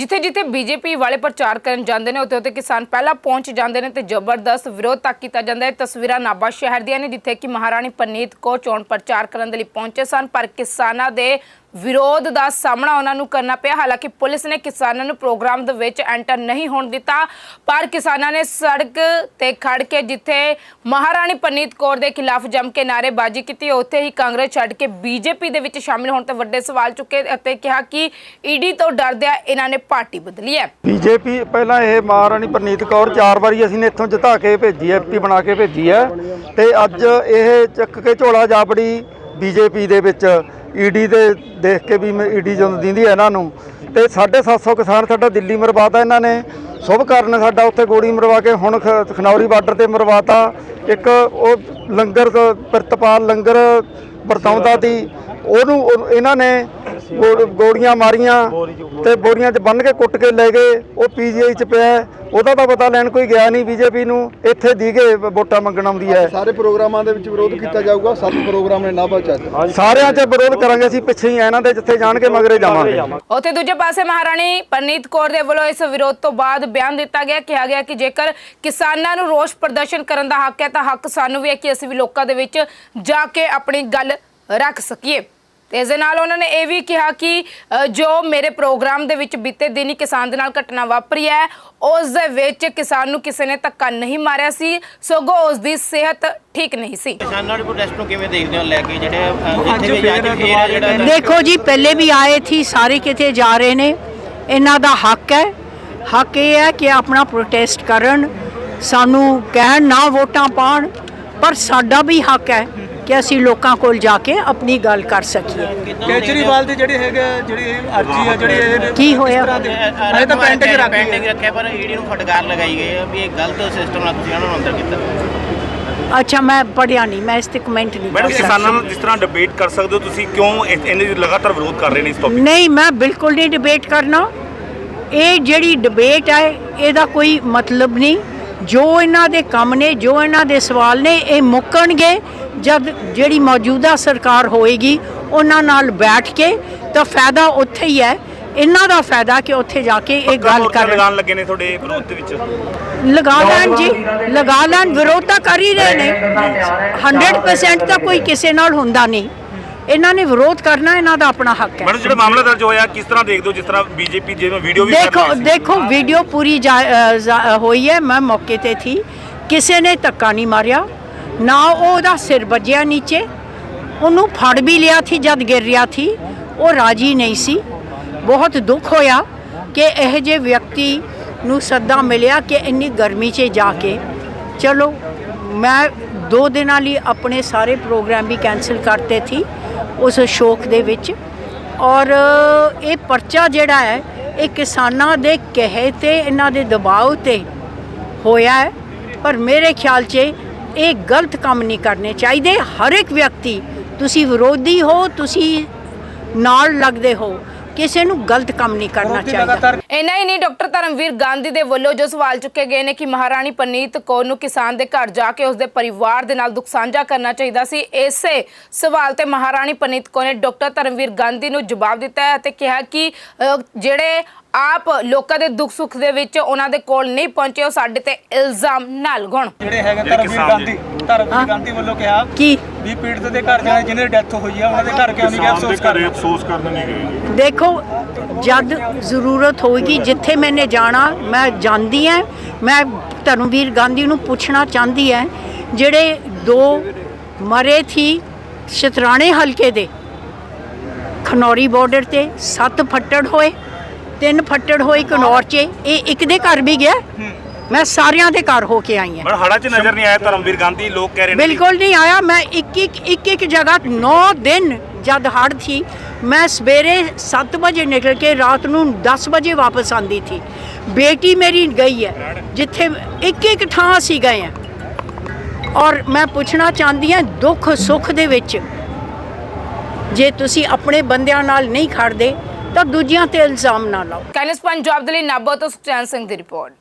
ਜਿੱਥੇ ਜਿੱਥੇ ਬੀਜੇਪੀ ਵਾਲੇ ਪ੍ਰਚਾਰ ਕਰਨ ਜਾਂਦੇ ਨੇ, ਉੱਥੇ ਉੱਥੇ ਕਿਸਾਨ ਪਹਿਲਾਂ ਪਹੁੰਚ ਜਾਂਦੇ ਨੇ ਤੇ ਜ਼ਬਰਦਸਤ ਵਿਰੋਧ ਤੱਕ ਕੀਤਾ ਜਾਂਦਾ ਹੈ। ਤਸਵੀਰਾਂ ਨਾਭਾ ਸ਼ਹਿਰ ਦੀਆਂ ਨੇ, ਜਿੱਥੇ ਕਿ ਮਹਾਰਾਣੀ ਪਰਨੀਤ ਕੌਰ ਚੋਣ ਪ੍ਰਚਾਰ ਕਰਨ ਦੇ ਲਈ ਪਹੁੰਚੇ ਸਨ, ਪਰ ਕਿਸਾਨਾਂ ਦੇ ਵਿਰੋਧ ਦਾ ਸਾਹਮਣਾ ਉਹਨਾਂ ਨੂੰ ਕਰਨਾ ਪਿਆ। ਹਾਲਾਂਕਿ ਪੁਲਿਸ ਨੇ ਕਿਸਾਨਾਂ ਨੂੰ ਪ੍ਰੋਗਰਾਮ ਦੇ ਵਿੱਚ ਐਂਟਰ ਨਹੀਂ ਹੋਣ ਦਿੱਤਾ, ਪਰ ਕਿਸਾਨਾਂ ਨੇ ਸੜਕ ਤੇ ਖੜ ਕੇ ਜਿੱਥੇ ਮਹਾਰਾਣੀ ਪਰਨੀਤ ਕੌਰ ਦੇ ਖਿਲਾਫ ਜੰਮ ਕੇ ਨਾਅਰੇਬਾਜ਼ੀ ਕੀਤੀ, ਉੱਥੇ ਹੀ ਕਾਂਗਰਸ ਛੱਡ ਕੇ ਬੀਜੇਪੀ ਦੇ ਵਿੱਚ ਸ਼ਾਮਿਲ ਹੋਣ ਤੇ ਵੱਡੇ ਸਵਾਲ ਚੁੱਕੇ ਅਤੇ ਕਿਹਾ ਕਿ ਈਡੀ ਤੋਂ ਡਰਦਿਆਂ ਇਹਨਾਂ ਨੇ ਪਾਰਟੀ ਬਦਲੀ ਹੈ। ਬੀਜੇਪੀ ਪਹਿਲਾਂ ਇਹ ਮਹਾਰਾਣੀ ਪ੍ਰਨੀਤ ਕੌਰ ਚਾਰ ਵਾਰੀ ਅਸੀਂ ਨੇ ਇੱਥੋਂ ਜਿਤਾ ਕੇ ਭੇਜੀ ਹੈ ਐਮਪੀ ਬਣਾ ਕੇ ਭੇਜੀ ਹੈ। ਤੇ ਅੱਜ ਇਹ ਚੱਕ ਕੇ ਝੋਲਾ ਜਾਪੜੀ ਬੀਜੇਪੀ ਦੇ ਵਿੱਚ ਈਡੀ ਦੇ ਦੇਖ ਕੇ ਵੀ ਈਡੀ ਜਦੋਂ ਦਿੰਦੀ ਹੈ ਇਹਨਾਂ ਨੂੰ, ਤੇ 750 ਕਿਸਾਨ ਸਾਡਾ ਦਿੱਲੀ ਮਰਵਾਤਾ ਇਹਨਾਂ ਨੇ। ਸ਼ੁਭ ਕਾਰਨ ਸਾਡਾ ਉੱਥੇ ਗੋਲੀ ਮਰਵਾ ਕੇ ਹੁਣ ਖ- ਖਨੌਰੀ ਬਾਰਡਰ ਤੇ ਮਰਵਾਤਾ। ਇੱਕ ਉਹ ਲੰਗਰ ਤੋਂ ਲੰਗਰ ਵਰਤਾਉਂਦਾ ਸੀ। ਉਹਨੂੰ, ਉਹ- ਇਹਨਾਂ ਨੇ ਗੋ- ਗੋਲੀਆਂ ਮਾਰੀਆਂ ਤੇ ਬੋਰੀਆਂ 'ਚ ਬੰਨ ਕੇ ਕੁੱਟ ਕੇ ਲੈ ਗਏ। ਉਹ ਪੀਜੀਆਈ 'ਚ ਪਿਆ ਹੈ। ਉਹਦਾ ਤਾਂ ਪਤਾ ਲੈਣ ਕੋਈ ਗਿਆ ਨਹੀਂ ਬੀਜੇਪੀ ਨੂੰ। ਇੱਥੇ ਦੀਗੇ ਵੋਟਾਂ ਮੰਗਣ ਆਉਂਦੀ ਹੈ। ਸਾਰੇ ਪ੍ਰੋਗਰਾਮਾਂ ਦੇ ਵਿੱਚ ਵਿਰੋਧ ਕੀਤਾ ਜਾਊਗਾ। ਸੱਤ ਪ੍ਰੋਗਰਾਮ ਨੇ ਨਾਭਾ ਚ ਅੱਜ। ਸਾਰਿਆਂ 'ਚ ਵਿਰੋਧ ਕਰਾਂਗੇ ਅਸੀਂ। ਪਿੱਛੇ ਹੀ ਆ ਇਹਨਾਂ ਦੇ ਜਿੱਥੇ ਜਾਣਗੇ ਮਗਰੇ ਜਾਵਾਂਗੇ। ਉੱਥੇ ਦੂਜੇ ਪਾਸੇ ਮਹਾਰਾਣੀ ਪਰਨੀਤ ਕੌਰ ਦੇ ਵੱਲੋਂ ਇਸ ਵਿਰੋਧ ਤੋਂ ਬਾਅਦ ਬਿਆਨ ਦਿੱਤਾ ਗਿਆ ਕਿਹਾ ਗਿਆ ਕਿ ਜੇਕਰ ਕਿਸਾਨਾਂ ਨੂੰ ਰੋਸ ਪ੍ਰਦਰਸ਼ਨ ਕਰਨ ਦਾ ਹੱਕ ਹੈ ਤਾਂ ਹੱਕ ਸਾਨੂੰ ਵੀ ਹੈ ਕਿ ਅਸੀਂ ਵੀ ਲੋਕਾਂ ਦੇ ਵਿੱਚ ਜਾ ਕੇ ਆਪਣੀ ਗੱਲ ਰੱਖ ਸਕੀਏ। ਤੇ ਇਸ ਦੇ ਨਾਲ ਉਹਨਾਂ ਨੇ ਇਹ ਵੀ ਕਿਹਾ ਕਿ ਅ, ਜੋ ਮੇਰੇ ਪ੍ਰੋਗਰਾਮ ਦੇ ਵਿੱਚ ਬੀਤੇ ਦਿਨ ਹੀ ਕਿਸਾਨ ਦੇ ਨਾਲ ਘਟਨਾ ਵਾਪਰੀ ਹੈ ਉਸ ਦੇ ਵਿੱਚ ਕਿਸਾਨ ਨੂੰ ਕਿਸੇ ਨੇ ਧੱਕਾ ਨਹੀਂ ਮਾਰਿਆ ਸੀ ਸਗੋਂ ਉਸ ਦੀ ਸਿਹਤ ਠੀਕ ਨਹੀਂ ਸੀ। ਕਿਸਾਨਾਂ ਦੇ ਪ੍ਰੋਟੈਸਟ ਨੂੰ ਕਿਵੇਂ ਦੇਖਦੇ ਹੋ ਲੈ ਕੇ ਜਿਹੜੇ ਅ, ਜਿੱਥੇ ਵੀ ਅੱਜ ਫੇਰ ਜਿਹੜਾ ਦੇਖੋ। ਜੀ ਪਹਿਲੇ ਵੀ ਆਏ ਥੀ ਸਾਰੇ ਕਿਤੇ ਜਾ ਰਹੇ ਨੇ। ਇਹਨਾਂ ਦਾ ਹੱਕ ਹੈ। ਹੱਕ ਇਹ ਹੈ ਕਿ ਆਪਣਾ ਪ੍ਰੋਟੈਸਟ ਕਰਨ ਸਾਨੂੰ ਕਹਿਣ ਨਾ ਵੋਟਾਂ ਪਾਣ ਪਰ ਸਾਡਾ ਵੀ ਹੱਕ ਹੈ ਕਿ ਅਸੀਂ ਲੋਕਾਂ ਕੋਲ ਜਾ ਕੇ ਆਪਣੀ ਗੱਲ ਕਰ ਸਕੀਏ। ਕੇਜਰੀਵਾਲ ਦੀ ਜਿਹੜੀ ਹੈਗਾ ਜਿਹੜੀ ਅਰਜੀ ਆ ਜਿਹੜੀ ਇਹ ਕੀ ਹੋਇਆ? ਅਜੇ ਤਾਂ ਪੈਂਡਿੰਗ ਰੱਖ ਪੈਂਡਿੰਗ ਰੱਖਿਆ ਪਰ ਈਡੀ ਨੂੰ ਫਟਕਾਰ ਲਗਾਈ ਗਈ ਹੈ ਵੀ ਇਹ ਗਲਤ ਸਿਸਟਮ ਨਾਲ ਤੁਸੀਂ ਉਹਨਾਂ ਨੂੰ ਅੰਦਰ ਕੀਤਾ। ਅੱਛਾ ਮੈਂ ਪੜਿਆ ਨਹੀਂ ਮੈਂ ਇਸ ਤੇ ਕਮੈਂਟ ਨਹੀਂ ਮੈਡਮ ਕਿਸਾਨਾਂ ਨਾਲ ਜਿਸ ਤਰ੍ਹਾਂ ਡਿਬੇਟ ਕਰ ਸਕਦੇ ਹੋ ਤੁਸੀਂ ਕਿਉਂ ਇਹ- ਇਹਨੇ ਲਗਾਤਾਰ ਵਿਰੋਧ ਕਰ ਰਹੇ ਨੇ ਇਸ ਟੌਪਿਕ ਨਹੀਂ ਮੈਂ ਬਿਲਕੁਲ ਨਹੀਂ ਡਿਬੇਟ ਕਰਨਾ। ਇਹ ਜਿਹੜੀ ਡਿਬੇਟ ਹੈ ਇਹਦਾ ਕੋਈ ਮਤਲਬ ਨਹੀਂ। ਜੋ ਇਹਨਾਂ ਦੇ ਕੰਮ ਨੇ ਜੋ ਇਹਨਾਂ ਦੇ ਸਵਾਲ ਨੇ ਇਹ ਮੁੱਕਣਗੇ। ਜਦ ਜਿਹੜੀ ਮੌਜੂਦਾ ਸਰਕਾਰ ਹੋਏਗੀ ਉਹਨਾਂ ਨਾਲ ਬੈਠ ਕੇ ਤਾਂ ਫਾਇਦਾ ਉੱਥੇ ਹੀ ਹੈ। ਇਹਨਾਂ ਦਾ ਫਾਇਦਾ ਕਿ ਉੱਥੇ ਜਾ ਕੇ ਇਹ ਗੱਲ ਕਰਨ। ਲਗਾਉਣ ਲੱਗੇ ਨੇ ਤੁਹਾਡੇ ਵਿਰੋਧ ਦੇ ਵਿੱਚ? ਲਗਾ ਲੈਣ ਜੀ ਲਗਾ ਲੈਣ ਵਿਰੋਧ ਤਾਂ ਕਰ ਹੀ ਰਹੇ ਨੇ। 100% ਤਾਂ ਕੋਈ ਕਿਸੇ ਨਾਲ ਹੁੰਦਾ ਨਹੀਂ। ਇਹਨਾਂ ਨੇ ਵਿਰੋਧ ਕਰਨਾ ਇਹਨਾਂ ਦਾ ਆਪਣਾ ਹੱਕ ਹੈ। ਮੈਡਮ ਜਿਹੜਾ ਮਾਮਲਾ ਦਰਜ ਹੋਇਆ ਕਿਸ ਤਰ੍ਹਾਂ ਦੇਖਦੇ ਹੋ ਜਿਸ ਤਰ੍ਹਾਂ ਬੀਜੇਪੀ ਜਿਵੇਂ ਵੀਡੀਓ ਵੀ ਦੇਖੋ ਕਰ। ਦੇਖੋ ਵੀਡੀਓ ਪੂਰੀ ਹੋਈ ਹੈ ਮੈਂ ਮੌਕੇ ਤੇ ਥੀ। ਕਿਸੇ ਨੇ ਧੱਕਾ ਨਹੀਂ ਮਾਰਿਆ। ਨਾ ਉਹ ਉਹਦਾ ਸਿਰ ਵੱਜਿਆ ਨੀਚੇ, ਉਹਨੂੰ ਫੜ ਵੀ ਲਿਆ ਸੀ ਜਦ ਗਿਰ ਰਿਹਾ ਸੀ, ਉਹ ਰਾਜੀ ਨਹੀਂ ਸੀ। ਬਹੁਤ ਦੁੱਖ ਹੋਇਆ ਕਿ ਇਹ ਜੇ ਵਿਅਕਤੀ ਨੂੰ ਸੱਦਾ ਮਿਲਿਆ ਕਿ ਇੰਨੀ ਗਰਮੀ 'ਚ ਜਾ ਕੇ, ਚਲੋ, ਮੈਂ ਦੋ ਦਿਨਾਂ ਲਈ ਆਪਣੇ ਸਾਰੇ ਪ੍ਰੋਗਰਾਮ ਵੀ ਕੈਨਸਲ ਕਰਤੇ ਸੀ ਉਸ ਸ਼ੋਕ ਦੇ ਵਿੱਚ। ਔਰ ਇਹ ਪਰਚਾ ਜਿਹੜਾ ਹੈ, ਇਹ ਕਿਸਾਨਾਂ ਦੇ ਕਹੇ ਤੇ, ਇਹਨਾਂ ਦੇ ਦਬਾਅ ਤੇ ਹੋਇਆ ਹੈ। ਪਰ ਮੇਰੇ ਖਿਆਲ 'ਚ ਇਹ ਗਲਤ ਕੰਮ ਨਹੀਂ ਕਰਨੇ ਚਾਹੀਦੇ। ਹਰ ਇੱਕ ਵਿਅਕਤੀ ਤੁਸੀਂ ਵਿਰੋਧੀ ਹੋ ਤੁਸੀਂ ਨਾਲ ਲੱਗਦੇ ਹੋ ਕਿਸੇ ਨੂੰ ਗਲਤ ਕੰਮ ਨਹੀਂ ਕਰਨਾ ਚਾਹੀਦਾ। ਇੰਨਾ ਹੀ ਨਹੀਂ ਡਾਕਟਰ ਧਰਮਵੀਰ ਗਾਂਧੀ ਦੇ ਵੱਲੋਂ ਜੋ ਸਵਾਲ ਚੁੱਕੇ ਗਏ ਨੇ ਕਿ ਮਹਾਰਾਣੀ ਪਰਨੀਤ ਕੌਰ ਨੂੰ ਕਿਸਾਨ ਦੇ ਘਰ ਜਾ ਕੇ ਉਸਦੇ ਪਰਿਵਾਰ ਦੇ ਨਾਲ ਦੁੱਖ ਸਾਂਝਾ ਕਰਨਾ ਚਾਹੀਦਾ ਸੀ ਇਸੇ ਸਵਾਲ ਤੇ ਮਹਾਰਾਣੀ ਪਰਨੀਤ ਕੌਰ ਨੇ ਡਾਕਟਰ ਧਰਮਵੀਰ ਗਾਂਧੀ ਨੂੰ ਜਵਾਬ ਦਿੱਤਾ ਹੈ ਅਤੇ ਕਿਹਾ ਕਿ ਜਿਹੜੇ ਆਪ ਲੋਕਾਂ ਦੇ ਦੁੱਖ ਸੁੱਖ ਦੇ ਵਿੱਚ ਉਹਨਾਂ ਦੇ ਕੋਲ ਨਹੀਂ ਪਹੁੰਚੇ ਉਹ ਸਾਡੇ ਤੇ ਇਲਜ਼ਾਮ ਨਾ ਲਗਾਉਣ ਜਿਹੜੇ ਹੈਗੇ ਧਰਮਵੀਰ ਗਾਂਧੀ। ਧਰਮਵੀਰ ਗਾਂਧੀ ਵੱਲੋਂ ਕਿਹਾ ਕੀ? ਵੀ ਪੀੜਤ ਦੇ ਘਰ ਜਾਣਾ ਜਿਹਨਾਂ ਦੀ ਡੈਥ ਹੋਈ ਆ ਉਹਨਾਂ ਦੇ ਘਰ ਕਿਉਂ ਨਹੀਂ ਗਿਆ ਅਫਸੋਸ ਕਰ ਅਫਸੋਸ ਕਰਨ ਨਹੀਂ ਗਏ। ਦੇਖੋ ਜਦ ਜ਼ਰੂਰਤ ਹੋਏਗੀ ਜਿੱਥੇ ਮੈਨੇ ਜਾਣਾ ਮੈਂ ਜਾਂਦੀ ਹਾਂ ਮੈਂ ਧਰਮਵੀਰ ਗਾਂਧੀ ਨੂੰ ਪੁੱਛਣਾ ਚਾਹੁੰਦੀ ਹਾਂ ਜਿਹੜੇ ਦੋ ਮਰੇ ਥੀ ਸ਼ਤਰਾਣੇ ਹਲਕੇ ਦੇ। ਖਨੌਰੀ ਬਾਰਡਰ ਤੇ ਸੱਤ ਫੱਟੜ ਹੋਏ ਤਿੰਨ ਫੱਟੜ ਹੋਏ ਕਨੌਰ 'ਚ। ਇਹ ਇੱਕ ਦੇ ਘਰ ਵੀ ਗਿਆ। ਮੈਂ ਸਾਰਿਆਂ ਦੇ ਘਰ ਹੋ ਕੇ ਆਈ ਹਾਂ ਪਰ ਹੜਾ 'ਚ ਨਜ਼ਰ ਨਹੀਂ ਆਇਆ ਧਰਮਵੀਰ ਗਾਂਧੀ ਲੋਕ ਕਹਿ ਰਹੇ ਨੇ ਬਿਲਕੁਲ ਨਹੀਂ ਆਇਆ। ਮੈਂ ਇੱਕ ਇੱਕ ਇੱਕ ਇੱਕ ਜਗ੍ਹਾ 9 ਦਿਨ ਜਦ ਹੜ ਸੀ, ਮੈਂ ਸਵੇਰੇ 7 ਵਜੇ ਨਿਕਲ ਕੇ ਰਾਤ ਨੂੰ 10 ਵਜੇ ਵਾਪਸ ਆਂਦੀ ਸੀ। ਬੇਟੀ ਮੇਰੀ ਗਈ ਹੈ, ਜਿੱਥੇ ਇੱਕ ਇੱਕ ਥਾਂ ਅਸੀਂ ਗਏ ਹਾਂ। ਔਰ ਮੈਂ ਪੁੱਛਣਾ ਚਾਹੁੰਦੀ ਹਾਂ, ਦੁੱਖ ਸੁੱਖ ਦੇ ਵਿੱਚ ਜੇ ਤੁਸੀਂ ਆਪਣੇ ਬੰਦਿਆਂ ਨਾਲ ਨਹੀਂ ਖੜਦੇ ਤਾਂ ਦੂਜਿਆਂ ਤੇ ਇਲਜ਼ਾਮ ਨਾ ਲਾਓ। ਕੈਨਸ ਪੰਜਾਬ ਦੇ ਲਈ ਨਾਭਾ ਤੋਂ ਸੁਖਚੈਨ ਸਿੰਘ ਦੀ ਰਿਪੋਰਟ।